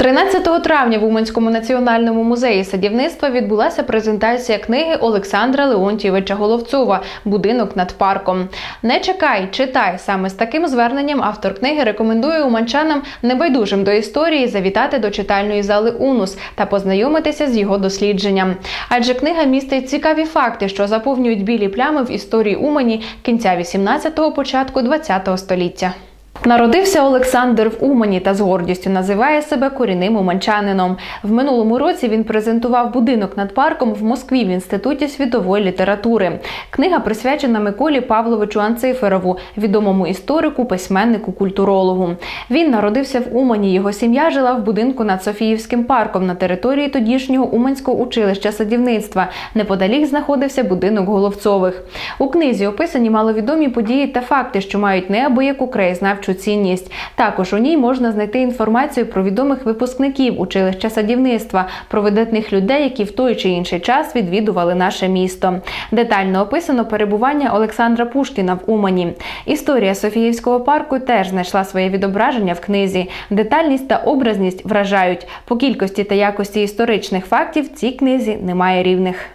13 травня в Уманському національному музеї садівництва відбулася презентація книги Олександра Леонтійовича Головцова Будинок над парком. Не чекай, читай. Саме з таким зверненням автор книги рекомендує уманчанам небайдужим до історії завітати до читальної зали Унус та познайомитися з його дослідженням. Адже книга містить цікаві факти, що заповнюють білі плями в історії Умані кінця 18-го, початку 20-го століття. Народився Олександр в Умані та з гордістю називає себе корінним уманчанином. В минулому році він презентував будинок над парком в Москві в інституті світової літератури. Книга присвячена Миколі Павловичу Анциферову, відомому історику, письменнику, культурологу. Він народився в Умані. Його сім'я жила в будинку над Софіївським парком на території тодішнього Уманського училища садівництва. Неподалік знаходився будинок Головцових. У книзі описані маловідомі події та факти, що мають неабияку краєзнавчу цінність. Також у ній можна знайти інформацію про відомих випускників училища садівництва, про видатних людей, які в той чи інший час відвідували наше місто. Детально описано перебування Олександра Пушкіна в Умані. Історія Софіївського парку теж знайшла своє відображення в книзі. Детальність та образність вражають. По кількості та якості історичних фактів цій книзі немає рівних.